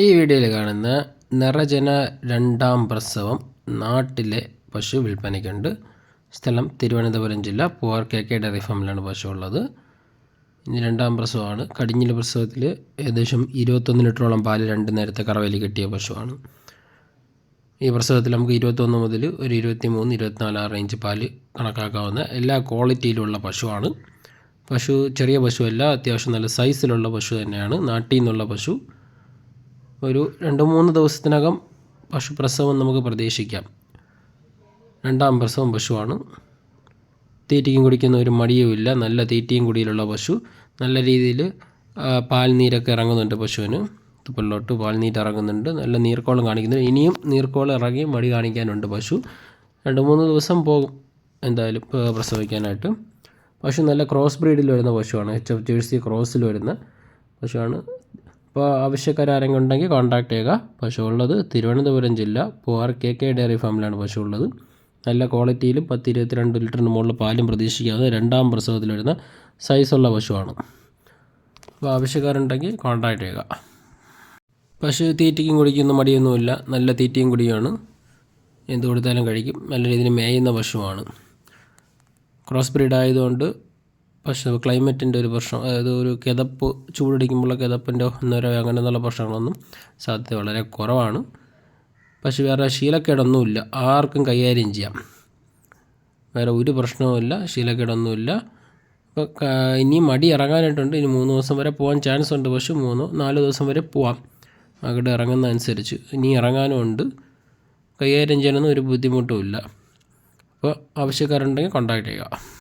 ഈ വീഡിയോയിൽ കാണുന്ന നിറജന രണ്ടാം പ്രസവം നാട്ടിലെ പശു വിൽപ്പനയ്ക്കുണ്ട്. സ്ഥലം തിരുവനന്തപുരം ജില്ല പോർ കെ കെ ഡെറി ഫാമിലാണ് പശു ഉള്ളത്. ഇനി രണ്ടാം പ്രസവമാണ്. കടിഞ്ഞിലെ പ്രസവത്തിൽ ഏകദേശം ഇരുപത്തൊന്ന് ലിറ്ററോളം പാൽ രണ്ട് നേരത്തെ കറവയിൽ കിട്ടിയ പശുവാണ്. ഈ പ്രസവത്തിൽ നമുക്ക് ഇരുപത്തൊന്ന് മുതൽ ഒരു ഇരുപത്തി മൂന്ന് ഇരുപത്തിനാല് ആ റേഞ്ച് പാൽ കണക്കാക്കാവുന്ന എല്ലാ ക്വാളിറ്റിയിലുള്ള പശുവാണ്. പശു ചെറിയ പശുവല്ല അത്യാവശ്യം നല്ല സൈസിലുള്ള പശു തന്നെയാണ്. നാട്ടിൽ നിന്നുള്ള പശു. ഒരു രണ്ട് മൂന്ന് ദിവസത്തിനകം പശു പ്രസവം നമുക്ക് പ്രതീക്ഷിക്കാം. രണ്ടാം പ്രസവം പശുവാണ്. തീറ്റയും കുടിക്കുന്ന ഒരു മടിയുമില്ല നല്ല തീറ്റയും കുടിയിലുള്ള പശു. നല്ല രീതിയിൽ പാൽനീരൊക്കെ ഇറങ്ങുന്നുണ്ട് പശുവിന്. തുപ്പലിലോട്ട് പാൽനീറ്റ് ഇറങ്ങുന്നുണ്ട്. നല്ല നീർക്കോളം കാണിക്കുന്നുണ്ട് ഇനിയും നീർക്കോളം ഇറങ്ങി മടി കാണിക്കാനുണ്ട് പശു. രണ്ട് മൂന്ന് ദിവസം പോകും എന്തായാലും പ്രസവിക്കാനായിട്ട്. പശു നല്ല ക്രോസ് ബ്രീഡിൽ വരുന്ന പശുവാണ്. എച്ച് എഫ് ജേഴ്സി ക്രോസിൽ വരുന്ന പശുവാണ്. അപ്പോൾ ആവശ്യക്കാരെങ്കിലും ഉണ്ടെങ്കിൽ കോൺടാക്ട് ചെയ്യുക. പശു ഉള്ളത് തിരുവനന്തപുരം ജില്ല പൂവാർ കെ കെ ഡയറി ഫാമിലാണ് പശു ഉള്ളത് നല്ല ക്വാളിറ്റിയിലും പത്ത് ഇരുപത്തിരണ്ട് ലിറ്ററിന് മുകളിൽ പാലും പ്രതീക്ഷിക്കാതെ രണ്ടാം പ്രസവത്തിൽ വരുന്ന സൈസുള്ള പശുവാണ്. അപ്പോൾ ആവശ്യക്കാരുണ്ടെങ്കിൽ കോൺടാക്ട് ചെയ്യുക. പശു തീറ്റയ്ക്കും കുടിക്കുന്ന മടിയൊന്നുമില്ല. നല്ല തീറ്റയും കുടിയാണ് എന്ത് കൊടുത്താലും കഴിക്കും. നല്ല രീതിയിൽ മേയുന്ന പശുവാണ്. ക്രോസ് ബ്രീഡ് ആയതുകൊണ്ട് പക്ഷേ ക്ലൈമറ്റിന്റെ ഒരു പ്രശ്നം അതായത് ഒരു കിതപ്പ് ചൂടടിക്കുമ്പോൾ കിതപ്പിന്റെ ഒന്നര അങ്ങനെയുള്ള പ്രശ്നങ്ങളൊന്നും സാധ്യത വളരെ കുറവാണ്. പക്ഷേ വേറെ ശീലക്കേടൊന്നുമില്ല. ആർക്കും കൈകാര്യം ചെയ്യാം. വേറെ ഒരു പ്രശ്നവുമില്ല ശീലക്കേടൊന്നുമില്ല. അപ്പോൾ ഇനി മടി ഇറങ്ങാനായിട്ടുണ്ട്. ഇനി മൂന്ന് ദിവസം വരെ പോകാൻ ചാൻസ് ഉണ്ട്. പക്ഷേ മൂന്നോ നാല് ദിവസം വരെ പോവാം. അവിടെ ഇറങ്ങുന്ന അനുസരിച്ച് ഇനി ഇറങ്ങാനും ഉണ്ട്. കൈകാര്യം ചെയ്യാനൊന്നും ഒരു ബുദ്ധിമുട്ടുമില്ല അപ്പോൾ ആവശ്യക്കാരുണ്ടെങ്കിൽ കോൺടാക്റ്റ് ചെയ്യുക.